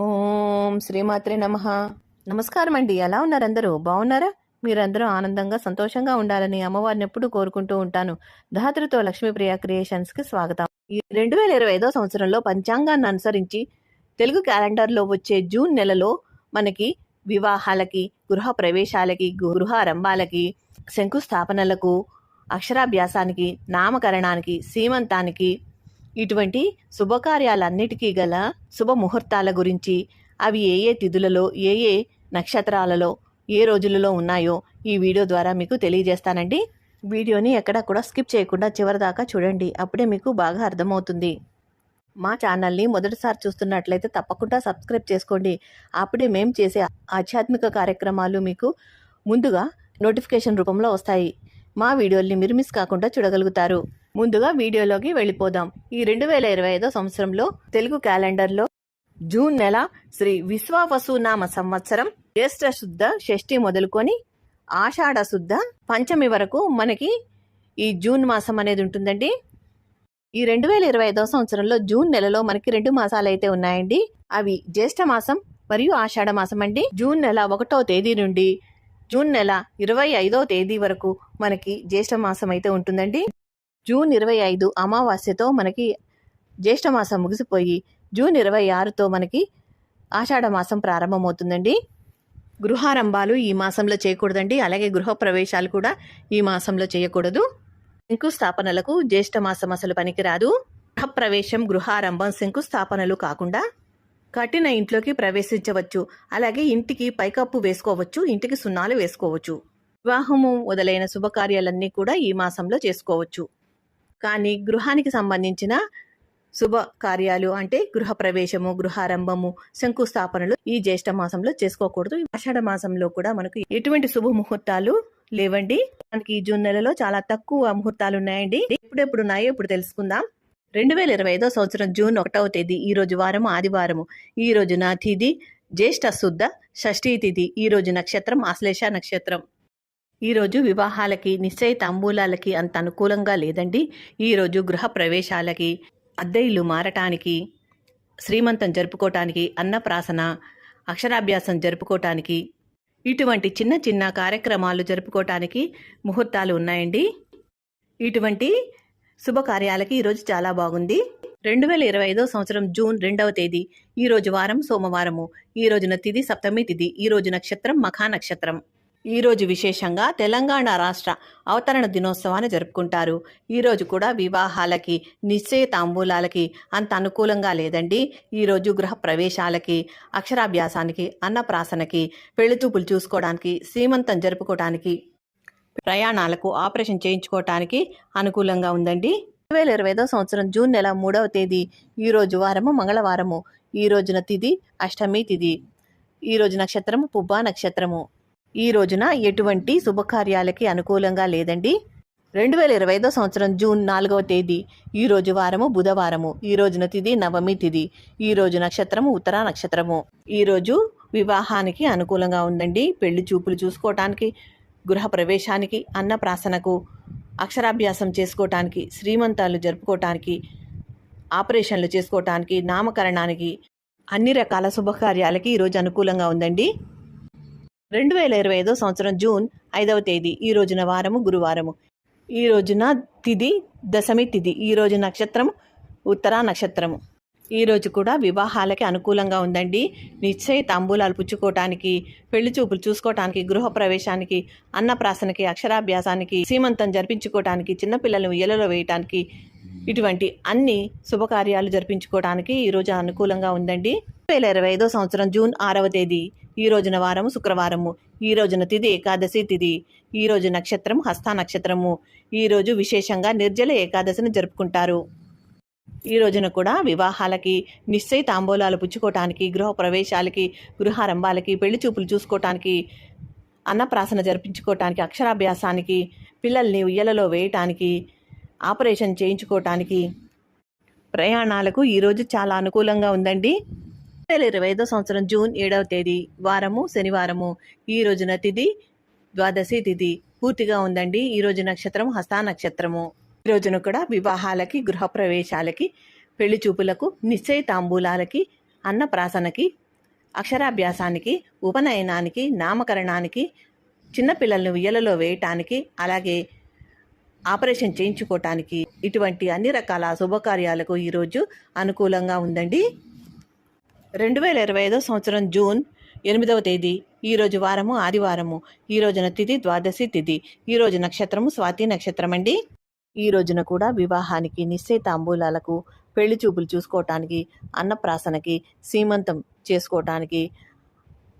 ఓం శ్రీమాత్రే నమ. నమస్కారం అండి. ఎలా ఉన్నారు అందరూ? బాగున్నారా మీరందరూ ఆనందంగా సంతోషంగా ఉండాలని అమ్మవారిని ఎప్పుడూ కోరుకుంటూ ఉంటాను. ధాతృతో లక్ష్మీప్రియ క్రియేషన్స్కి స్వాగతం. ఈ రెండు వేల ఇరవై ఐదో సంవత్సరంలో పంచాంగాన్ని అనుసరించి తెలుగు క్యాలెండర్లో వచ్చే జూన్ నెలలో మనకి వివాహాలకి గృహ ప్రవేశాలకి గృహారంభాలకి శంకుస్థాపనలకు అక్షరాభ్యాసానికి నామకరణానికి సీమంతానికి ఇటువంటి శుభకార్యాలన్నిటికీ గల శుభ ముహూర్తాల గురించి అవి ఏ ఏ తిథులలో ఏ ఏ నక్షత్రాలలో ఏ రోజులలో ఉన్నాయో ఈ వీడియో ద్వారా మీకు తెలియజేస్తానండి. వీడియోని ఎక్కడ కూడా స్కిప్ చేయకుండా చివరిదాకా చూడండి. అప్పుడే మీకు బాగా అర్థమవుతుంది. మా ఛానల్ని మొదటిసారి చూస్తున్నట్లయితే తప్పకుండా సబ్స్క్రైబ్ చేసుకోండి. అప్పుడే మేము చేసే ఆధ్యాత్మిక కార్యక్రమాలు మీకు ముందుగా నోటిఫికేషన్ రూపంలో వస్తాయి. మా వీడియోల్ని మీరు మిస్ కాకుండా చూడగలుగుతారు. ముందుగా వీడియోలోకి వెళ్ళిపోదాం. ఈ రెండు వేల ఇరవై ఐదో సంవత్సరంలో తెలుగు క్యాలెండర్లో జూన్ నెల శ్రీ విశ్వావసునామ సంవత్సరం జ్యేష్ఠ శుద్ధ షష్ఠి మొదలుకొని ఆషాఢ శుద్ధ పంచమి వరకు మనకి ఈ జూన్ మాసం అనేది ఉంటుందండి. ఈ రెండు వేల ఇరవై ఐదో సంవత్సరంలో జూన్ నెలలో మనకి రెండు మాసాలు అయితే ఉన్నాయండి. అవి జ్యేష్ఠ మాసం మరియు ఆషాఢ మాసం అండి జూన్ నెల ఒకటో తేదీ నుండి జూన్ నెల ఇరవై ఐదో తేదీ వరకు మనకి జ్యేష్ఠ మాసం అయితే ఉంటుందండి. జూన్ ఇరవై ఐదు అమావాస్యతో మనకి జ్యేష్ఠ మాసం ముగిసిపోయి జూన్ ఇరవై ఆరుతో మనకి ఆషాఢ మాసం ప్రారంభమవుతుందండి. గృహారంభాలు ఈ మాసంలో చేయకూడదండి. అలాగే గృహ ప్రవేశాలు కూడా ఈ మాసంలో చేయకూడదు. శంకుస్థాపనలకు జ్యేష్ఠ మాసం అసలు పనికిరాదు. గృహప్రవేశం గృహారంభం శంకుస్థాపనలు కాకుండా కట్టిన ఇంట్లోకి ప్రవేశించవచ్చు. అలాగే ఇంటికి పైకప్పు వేసుకోవచ్చు ఇంటికి సున్నాలు వేసుకోవచ్చు. వివాహము మొదలైన శుభకార్యాలన్నీ కూడా ఈ మాసంలో చేసుకోవచ్చు. కానీ గృహానికి సంబంధించిన శుభకార్యాలు అంటే గృహ ప్రవేశము గృహారంభము శంకుస్థాపనలు ఈ జ్యేష్ఠ మాసంలో చేసుకోకూడదు. ఆషాఢ మాసంలో కూడా మనకు ఎటువంటి శుభ ముహూర్తాలు లేవండి. మనకి ఈ జూన్ నెలలో చాలా తక్కువ ముహూర్తాలు ఉన్నాయండి. ఎప్పుడెప్పుడు ఉన్నాయో ఇప్పుడు తెలుసుకుందాం. రెండు వేల ఇరవై ఐదో సంవత్సరం జూన్ ఒకటవ తేదీ ఈ రోజు వారము ఆదివారము. ఈ రోజున తిథి జ్యేష్ఠ శుద్ధ షష్ఠీ తిథి ఈ రోజు నక్షత్రం ఆశ్లేష నక్షత్రం. ఈరోజు వివాహాలకి నిశ్చయ తాంబూలాలకి అంత అనుకూలంగా లేదండి. ఈరోజు గృహ ప్రవేశాలకి అద్దె ఇల్లు మారటానికి శ్రీమంతం జరుపుకోవటానికి అన్నప్రాసన అక్షరాభ్యాసం జరుపుకోవటానికి ఇటువంటి చిన్న చిన్న కార్యక్రమాలు జరుపుకోవటానికి ముహూర్తాలు ఉన్నాయండి. ఇటువంటి శుభకార్యాలకి ఈరోజు చాలా బాగుంది. రెండు వేల ఇరవై ఐదో సంవత్సరం జూన్ రెండవ తేదీ. ఈ రోజు వారం సోమవారము. ఈ రోజున తిది సప్తమి తిది. ఈ రోజు నక్షత్రం మఖా నక్షత్రం. ఈ రోజు విశేషంగా తెలంగాణ రాష్ట్ర అవతరణ దినోత్సవాన్ని జరుపుకుంటారు. ఈ రోజు కూడా వివాహాలకి నిశ్చయ తాంబూలాలకి అంత అనుకూలంగా లేదండి. ఈ రోజు గృహ ప్రవేశాలకి అక్షరాభ్యాసానికి అన్నప్రాసనకి పెళ్ళిచూపులు చూసుకోవడానికి సీమంతం జరుపుకోవడానికి ప్రయాణాలకు ఆపరేషన్ చేయించుకోవటానికి అనుకూలంగా ఉందండి. రెండు వేల ఇరవై ఐదో సంవత్సరం జూన్ నెల మూడవ తేదీ ఈ రోజు వారము మంగళవారము. ఈ రోజున తిథి అష్టమి తిది. ఈ రోజు నక్షత్రము పుబ్బా నక్షత్రము. ఈ రోజున ఎటువంటి శుభకార్యాలకి అనుకూలంగా లేదండి. రెండు వేల ఇరవై ఐదో సంవత్సరం జూన్ నాలుగవ తేదీ ఈ రోజు వారము బుధవారము. ఈ రోజున తిది నవమి తిది. ఈ రోజు నక్షత్రము ఉత్తర నక్షత్రము. ఈ రోజు వివాహానికి అనుకూలంగా ఉందండి. పెళ్ళి చూపులు చూసుకోవటానికి గృహ ప్రవేశానికి అన్నప్రాసనకు అక్షరాభ్యాసం చేసుకోవటానికి శ్రీమంతాలు జరుపుకోవటానికి ఆపరేషన్లు చేసుకోవటానికి నామకరణానికి అన్ని రకాల శుభకార్యాలకి ఈరోజు అనుకూలంగా ఉందండి. రెండు వేల ఇరవై ఐదో సంవత్సరం జూన్ ఐదవ తేదీ ఈ రోజున వారము గురువారము. ఈ రోజున తిది దశమి తిథి ఈ రోజు నక్షత్రం ఉత్తర నక్షత్రము. ఈరోజు కూడా వివాహాలకి అనుకూలంగా ఉందండి. నిశ్చయ తాంబూలాలు పుచ్చుకోవటానికి పెళ్ళి చూపులు చూసుకోవటానికి గృహ ప్రవేశానికి అన్నప్రాసనకి అక్షరాభ్యాసానికి సీమంతం జరిపించుకోవటానికి చిన్నపిల్లలను ఇళ్ళలో వేయటానికి ఇటువంటి అన్ని శుభకార్యాలు జరిపించుకోవడానికి ఈ రోజు అనుకూలంగా ఉందండి. వేల ఇరవై ఐదో సంవత్సరం జూన్ ఆరవ తేదీ ఈ రోజున వారము శుక్రవారము ఈ రోజున తిథి ఏకాదశి తిథి ఈ రోజు నక్షత్రం హస్త నక్షత్రము. ఈ రోజు విశేషంగా నిర్జల ఏకాదశిని జరుపుకుంటారు. ఈ రోజున కూడా వివాహాలకి నిశ్చయ తాంబూలాలు పుచ్చుకోవటానికి గృహ ప్రవేశాలకి గృహారంభాలకి పెళ్ళి చూపులు చూసుకోవటానికి అన్నప్రాసన జరిపించుకోవటానికి అక్షరాభ్యాసానికి పిల్లల్ని ఉయ్యలలో వేయటానికి ఆపరేషన్ చేయించుకోవటానికి ప్రయాణాలకు ఈరోజు చాలా అనుకూలంగా ఉందండి. రెండు వేల ఇరవై ఐదో సంవత్సరం జూన్ ఏడవ తేదీ వారము శనివారము ఈ రోజున తిథి ద్వాదశి తిథి పూర్తిగా ఉందండి. ఈ రోజు నక్షత్రం హస్తా నక్షత్రము. ఈ రోజున కూడా వివాహాలకి గృహప్రవేశాలకి పెళ్ళి చూపులకు నిశ్చయ తాంబూలాలకి అన్నప్రాసనకి అక్షరాభ్యాసానికి ఉపనయనానికి నామకరణానికి చిన్నపిల్లలను ఉయ్యలలో వేయటానికి అలాగే ఆపరేషన్ చేయించుకోవటానికి ఇటువంటి అన్ని రకాల శుభకార్యాలకు ఈరోజు అనుకూలంగా ఉందండి. రెండు వేల ఇరవై ఐదో సంవత్సరం జూన్ ఎనిమిదవ తేదీ ఈరోజు వారము ఆదివారము ఈ రోజున తిథి ద్వాదశి తిథి ఈ రోజు నక్షత్రము స్వాతి నక్షత్రం అండి ఈ రోజున కూడా వివాహానికి నిశ్చయితాంబూలాలకు పెళ్ళి చూపులు చూసుకోవటానికి అన్నప్రాసనకి సీమంతం చేసుకోవటానికి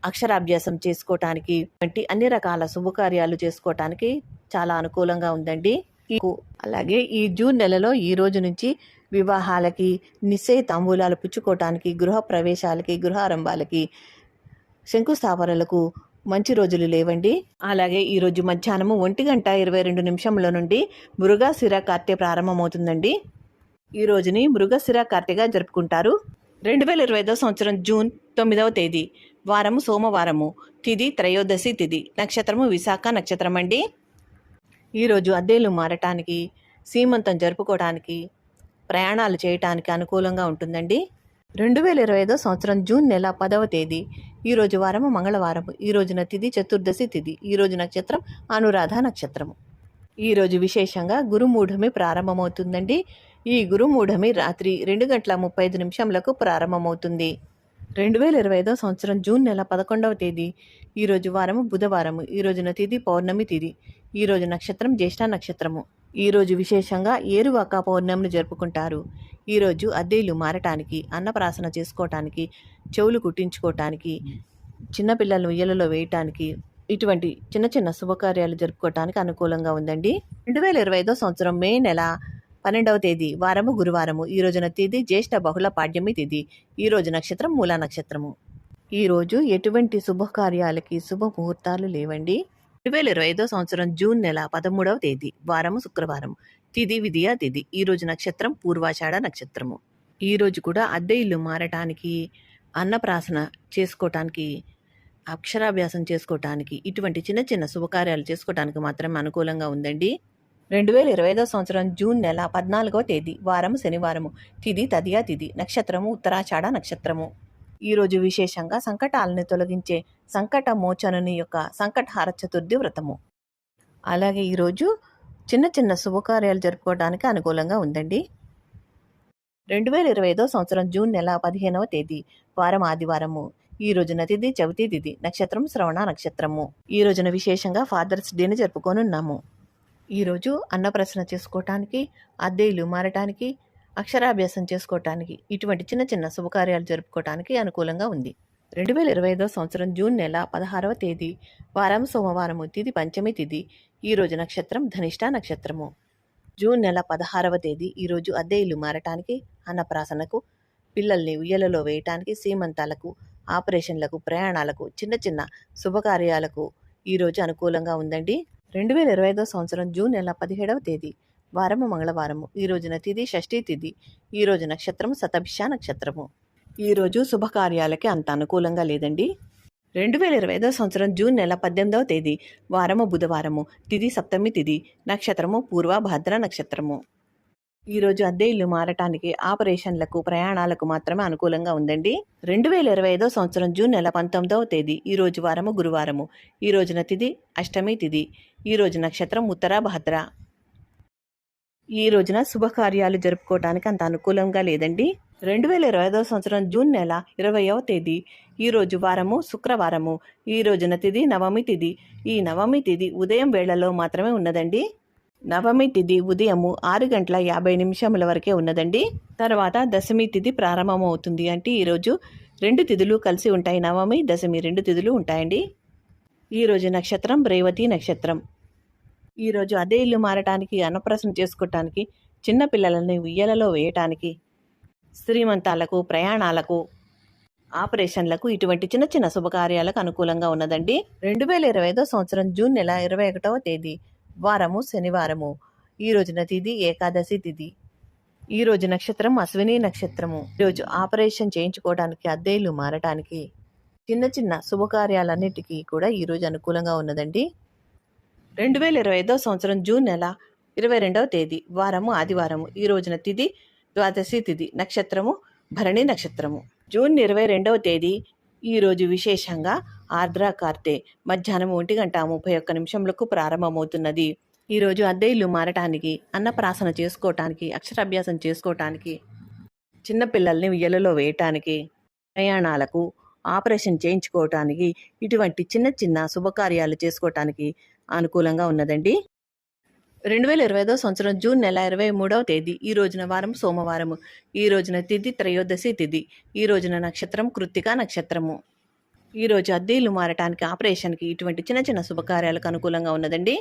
అక్షరాభ్యాసం చేసుకోవటానికి వంటి అన్ని రకాల శుభకార్యాలు చేసుకోవటానికి చాలా అనుకూలంగా ఉందండి. అలాగే ఈ జూన్ నెలలో ఈ రోజు నుంచి వివాహాలకి నిశ్చయ తాంబూలాలు పుచ్చుకోవటానికి గృహ ప్రవేశాలకి గృహారంభాలకి శంకుస్థాపనలకు మంచి రోజులు లేవండి. అలాగే ఈరోజు మధ్యాహ్నము ఒంటి గంట ఇరవై రెండు నిమిషంల నుండి మృగశిర కార్తె ప్రారంభమవుతుందండి. ఈ రోజుని మృగశిర కార్తెగా జరుపుకుంటారు. రెండు వేల ఇరవై ఐదో సంవత్సరం జూన్ తొమ్మిదవ తేదీ వారము సోమవారము తిది త్రయోదశి తిది నక్షత్రము విశాఖ నక్షత్రం అండి ఈరోజు అద్దెలు మారటానికి సీమంతం జరుపుకోవడానికి ప్రయాణాలు చేయటానికి అనుకూలంగా ఉంటుందండి. రెండు వేల ఇరవై ఐదో సంవత్సరం జూన్ నెల పదవ తేదీ. ఈ రోజు వారము మంగళవారము. ఈ రోజున తిది చతుర్దశి తిది. ఈ రోజు నక్షత్రం అనురాధ నక్షత్రము. ఈరోజు విశేషంగా గురుమూఢమి ప్రారంభమవుతుందండి. ఈ గురుమూఢమి రాత్రి రెండు గంటల ముప్పై ఐదు నిమిషంలకు ప్రారంభమవుతుంది. రెండు వేల ఇరవై ఐదో సంవత్సరం జూన్ నెల పదకొండవ తేదీ. ఈ రోజు వారము బుధవారము. ఈ రోజున తిది పౌర్ణమి తిది. ఈ రోజు నక్షత్రం జ్యేష్ఠ నక్షత్రము. ఈరోజు విశేషంగా ఏరువాక పౌర్ణమిని జరుపుకుంటారు. ఈరోజు అద్దెలు మారటానికి అన్నప్రాసన చేసుకోవటానికి చెవులు కుట్టించుకోవటానికి చిన్నపిల్లలను ఉయ్యలలో వేయటానికి ఇటువంటి చిన్న చిన్న శుభకార్యాలు జరుపుకోవటానికి అనుకూలంగా ఉందండి. రెండు వేల ఇరవై ఐదో సంవత్సరం మే నెల పన్నెండవ తేదీ వారము గురువారము. ఈ రోజున తేదీ జ్యేష్ఠ బహుళ పాడ్యమి తేదీ. ఈ రోజు నక్షత్రం మూలా నక్షత్రము. ఈరోజు ఎటువంటి శుభకార్యాలకి శుభ ముహూర్తాలు లేవండి. రెండు వేల ఇరవై ఐదో సంవత్సరం జూన్ నెల పదమూడవ తేదీ వారము శుక్రవారం. తిది విధియా తిథి ఈ రోజు నక్షత్రం పూర్వాషాఢ నక్షత్రము. ఈ రోజు కూడా అద్దె ఇల్లు మారటానికి అన్నప్రాసన చేసుకోవటానికి అక్షరాభ్యాసం చేసుకోవటానికి ఇటువంటి చిన్న చిన్న శుభకార్యాలు చేసుకోవటానికి మాత్రం అనుకూలంగా ఉందండి. రెండు వేల ఇరవై ఐదో సంవత్సరం జూన్ నెల పద్నాలుగో తేదీ వారము శనివారము. తిది తదియా తిది. నక్షత్రము ఉత్తరాషాఢ నక్షత్రము. ఈరోజు విశేషంగా సంకటాలను తొలగించే సంకట మోచనుని యొక్క సంకటహార చతుర్థి వ్రతము. అలాగే ఈరోజు చిన్న చిన్న శుభకార్యాలు జరుపుకోవడానికి అనుకూలంగా ఉందండి. రెండు వేల ఇరవై ఐదో సంవత్సరం జూన్ నెల పదిహేనవ తేదీ వారం ఆదివారము. ఈ రోజున తిథి చవితి తిథి నక్షత్రం శ్రవణ నక్షత్రము. ఈ రోజున విశేషంగా ఫాదర్స్ డేని జరుపుకొనున్నాము. ఈరోజు అన్నప్రసన చేసుకోవటానికి అద్దెలు మారటానికి అక్షరాభ్యాసం చేసుకోవటానికి ఇటువంటి చిన్న చిన్న శుభకార్యాలు జరుపుకోవటానికి అనుకూలంగా ఉంది. రెండు వేల ఇరవై ఐదో సంవత్సరం జూన్ నెల పదహారవ తేదీ వారం సోమవారము తిది పంచమి తిది. ఈ రోజు నక్షత్రం ధనిష్ట నక్షత్రము. జూన్ నెల పదహారవ తేదీ ఈరోజు అద్దె ఇల్లు మారటానికి అన్నప్రాసనకు పిల్లల్ని ఉయ్యలలో వేయటానికి సీమంతాలకు ఆపరేషన్లకు ప్రయాణాలకు చిన్న చిన్న శుభకార్యాలకు ఈరోజు అనుకూలంగా ఉందండి. రెండు వేల ఇరవై ఐదో సంవత్సరం జూన్ నెల పదిహేడవ తేదీ వారము మంగళవారము. ఈ రోజున తిథి షష్ఠీ తిథి ఈ రోజు నక్షత్రం శతభిష నక్షత్రము. ఈరోజు శుభకార్యాలకి అంత అనుకూలంగా లేదండి. రెండు వేల ఇరవై ఐదో సంవత్సరం జూన్ నెల పద్దెనిమిదవ తేదీ. వారము బుధవారము. తిథి సప్తమి తిథి నక్షత్రము పూర్వ భద్ర నక్షత్రము. ఈరోజు అద్దె ఇల్లు మారటానికి ఆపరేషన్లకు ప్రయాణాలకు మాత్రమే అనుకూలంగా ఉందండి. రెండు వేల ఇరవై ఐదో సంవత్సరం జూన్ నెల పంతొమ్మిదవ తేదీ. ఈ రోజు వారము గురువారము. ఈ రోజున తిథి అష్టమి తిథి ఈ రోజు నక్షత్రం ఉత్తర భద్ర. ఈ రోజున శుభకార్యాలు జరుపుకోవటానికి అంత అనుకూలంగా లేదండి. రెండు వేల ఇరవై ఐదవ సంవత్సరం జూన్ నెల ఇరవయవ తేదీ. ఈ రోజు వారము శుక్రవారము. ఈ రోజున తిది నవమి తిది. ఈ నవమి తిది ఉదయం వేళలో మాత్రమే ఉన్నదండి. నవమి తిది ఉదయము ఆరు గంటల యాభై నిమిషముల వరకే ఉన్నదండి. తర్వాత దశమి తిది ప్రారంభమవుతుంది అంటే ఈరోజు రెండు తిథులు కలిసి ఉంటాయి. నవమి దశమి రెండు తిథులు ఉంటాయండి. ఈరోజు నక్షత్రం రేవతి నక్షత్రం. ఈరోజు అదే ఇల్లు మారటానికి అన్నప్రసన చేసుకోవటానికి చిన్నపిల్లలని ఉయ్యలలో వేయటానికి శ్రీమంతాలకు ప్రయాణాలకు ఆపరేషన్లకు ఇటువంటి చిన్న చిన్న శుభకార్యాలకు అనుకూలంగా ఉన్నదండి. రెండు వేల ఇరవై ఐదో సంవత్సరం జూన్ నెల ఇరవై ఒకటవ తేదీ వారము శనివారము. ఈ రోజున తిథి ఏకాదశి తిథి ఈ రోజు నక్షత్రం అశ్విని నక్షత్రము. ఈరోజు ఆపరేషన్ చేయించుకోవడానికి అద్దెలు మారటానికి చిన్న చిన్న శుభకార్యాలన్నిటికీ కూడా ఈరోజు అనుకూలంగా ఉన్నదండి. రెండు వేల ఇరవై ఐదో సంవత్సరం జూన్ నెల ఇరవై రెండవ తేదీ వారము ఆదివారము. ఈ రోజున తిథి ద్వాదశి తిథి నక్షత్రము భరణి నక్షత్రము. జూన్ ఇరవై రెండవ తేదీ ఈరోజు విశేషంగా ఆర్ద్రా కార్తె. మధ్యాహ్నం ఒంటి గంట ముప్పై ఒక్క నిమిషంలకు ప్రారంభమవుతున్నది. ఈరోజు అద్దె ఇల్లు మారటానికి అన్నప్రాసన చేసుకోవటానికి అక్షరాభ్యాసం చేసుకోవటానికి చిన్నపిల్లల్ని ఉయ్యలలో వేయటానికి ప్రయాణాలకు ఆపరేషన్ చేయించుకోవటానికి ఇటువంటి చిన్న చిన్న శుభకార్యాలు చేసుకోవటానికి అనుకూలంగా ఉన్నదండి. రెండు వేల ఇరవై ఐదో సంవత్సరం జూన్ నెల ఇరవై మూడవ తేదీ ఈ రోజున వారం సోమవారము. ఈ రోజున తిథి త్రయోదశి తిథి ఈ రోజున నక్షత్రం కృత్తికా నక్షత్రము. ఈ రోజు అద్దీలు మారటానికి ఆపరేషన్కి ఇటువంటి చిన్న చిన్న శుభకార్యాలకు అనుకూలంగా ఉన్నదండి.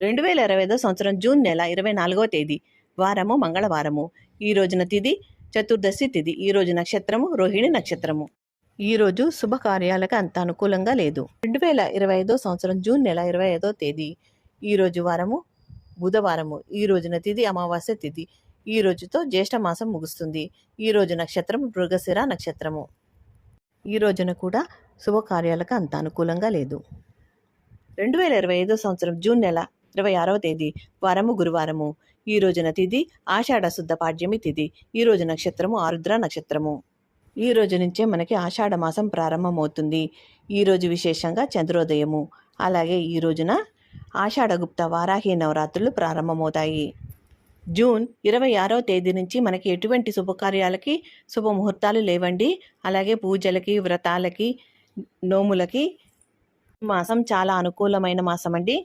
రెండు వేల ఇరవై ఐదో సంవత్సరం జూన్ నెల ఇరవై నాలుగవ తేదీ వారము మంగళవారము. ఈ రోజున తిథి చతుర్దశి తిథి ఈ రోజు నక్షత్రము రోహిణి నక్షత్రము. ఈ రోజు శుభకార్యాలకు అంత అనుకూలంగా లేదు. రెండు వేల ఇరవై ఐదో సంవత్సరం జూన్ నెల ఇరవై ఐదో తేదీ. ఈ రోజు వారము బుధవారము ఈ రోజున తిథి అమావాస్య తిథి ఈ రోజుతో జ్యేష్ఠ మాసం ముగుస్తుంది. ఈ రోజు నక్షత్రం మృగశిర నక్షత్రము. ఈ రోజున కూడా శుభకార్యాలకు అంత అనుకూలంగా లేదు. రెండు వేల ఇరవై ఐదో సంవత్సరం జూన్ నెల ఇరవై ఆరవ తేదీ. వారము గురువారము. ఈ రోజున తిథి ఆషాఢ శుద్ధ పాడ్యమి తిథి ఈ రోజు నక్షత్రము ఆరుద్ర నక్షత్రము. ఈ రోజు నుంచే మనకి ఆషాఢ మాసం ప్రారంభమవుతుంది. ఈరోజు విశేషంగా చంద్రోదయము అలాగే ఈ రోజున ఆషాఢగుప్త వారాహి నవరాత్రులు ప్రారంభమవుతాయి. జూన్ ఇరవై ఆరో తేదీ నుంచి మనకి ఎటువంటి శుభకార్యాలకి శుభముహూర్తాలు లేవండి. అలాగే పూజలకి వ్రతాలకి నోములకి మాసం చాలా అనుకూలమైన మాసం అండి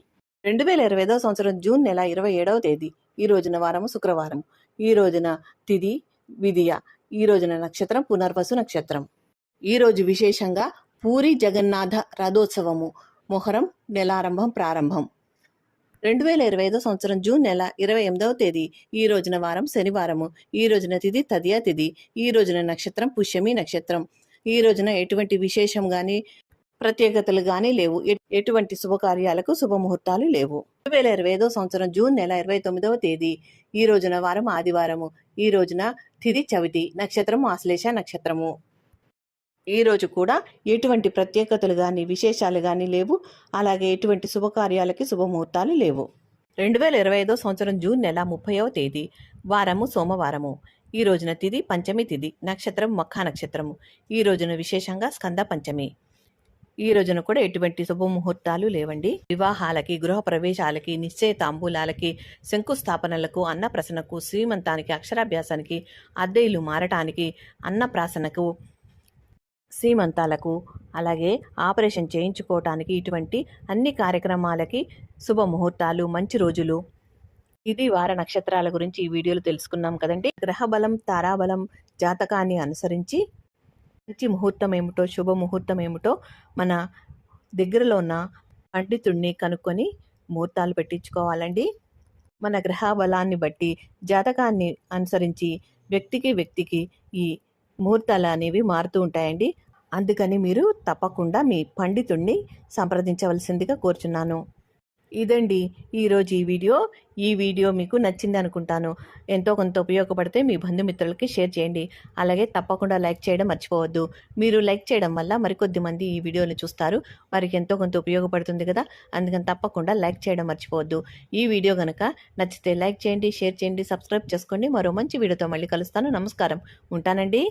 రెండు వేల ఇరవై ఐదో సంవత్సరం జూన్ నెల ఇరవై ఏడవ తేదీ ఈ రోజున వారము శుక్రవారం ఈ రోజున తిది విధియ ఈ రోజున నక్షత్రం పునర్వసు నక్షత్రం. ఈ రోజు విశేషంగా పూరి జగన్నాథ రథోత్సవము మొహరం నెలారంభం ప్రారంభం. రెండు వేల ఇరవై ఐదో సంవత్సరం జూన్ నెల ఇరవై ఎనిమిదవ తేదీ. ఈ రోజున వారం శనివారము. ఈ రోజున తిథి తదియా తిథి ఈ రోజున నక్షత్రం పుష్యమి నక్షత్రం. ఈ రోజున ఎటువంటి విశేషం కానీ ప్రత్యేకతలు కానీ లేవు. ఎటువంటి శుభకార్యాలకు శుభముహూర్తాలు లేవు. రెండు వేల ఇరవై ఐదో సంవత్సరం జూన్ నెల ఇరవై తొమ్మిదవ తేదీ. ఈ రోజున వారం ఆదివారము. ఈ రోజున తిథి చవితి. నక్షత్రం ఆశ్లేష నక్షత్రము. ఈ రోజు కూడా ఎటువంటి ప్రత్యేకతలు కానీ విశేషాలు కానీ లేవు. అలాగే ఎటువంటి శుభకార్యాలకి శుభముహూర్తాలు లేవు. రెండు వేల ఇరవై ఐదో సంవత్సరం జూన్ నెల ముప్పైవ తేదీ. వారము సోమవారము. ఈ రోజున తిది పంచమి తిథి నక్షత్రం మఖా నక్షత్రము. ఈ రోజున విశేషంగా స్కంద పంచమి. ఈ రోజున కూడా ఎటువంటి శుభముహూర్తాలు లేవండి. వివాహాలకి గృహ ప్రవేశాలకి నిశ్చయ తాంబూలాలకి శంకుస్థాపనలకు అన్నప్రసనకు శ్రీమంతానికి అక్షరాభ్యాసానికి అద్దె ఇల్లు మారటానికి అన్నప్రాసనకు సీమంతాలకు అలాగే ఆపరేషన్ చేయించుకోవటానికి ఇటువంటి అన్ని కార్యక్రమాలకి శుభముహూర్తాలు మంచి రోజులు. ఇది వార నక్షత్రాల గురించి ఈ వీడియోలో తెలుసుకున్నాం కదండి. గ్రహబలం తారాబలం జాతకాన్ని అనుసరించి మంచి ముహూర్తం ఏమిటో శుభ ముహూర్తం ఏమిటో మన దగ్గరలో ఉన్న పండితుడిని కనుక్కొని ముహూర్తాలు పెట్టించుకోవాలండి. మన గ్రహ బలాన్ని బట్టి జాతకాన్ని అనుసరించి వ్యక్తికి వ్యక్తికి ఈ ముహూర్తాలు అనేవి మారుతూ ఉంటాయండి. అందుకని మీరు తప్పకుండా మీ పండితుడిని సంప్రదించవలసిందిగా కోరుచున్నాను. ఇదండి ఈరోజు ఈ వీడియో. ఈ వీడియో మీకు నచ్చింది అనుకుంటాను. ఎంతో కొంత ఉపయోగపడితే మీ బంధుమిత్రులకి షేర్ చేయండి. అలాగే తప్పకుండా లైక్ చేయడం మర్చిపోవద్దు. మీరు లైక్ చేయడం వల్ల మరికొద్ది మంది ఈ వీడియోని చూస్తారు. వారికి ఎంతో కొంత ఉపయోగపడుతుంది కదా. అందుకని తప్పకుండా లైక్ చేయడం మర్చిపోవద్దు. ఈ వీడియో కనుక నచ్చితే లైక్ చేయండి షేర్ చేయండి సబ్స్క్రైబ్ చేసుకోండి. మరో మంచి వీడియోతో మళ్ళీ కలుస్తాను. నమస్కారం. ఉంటానండి.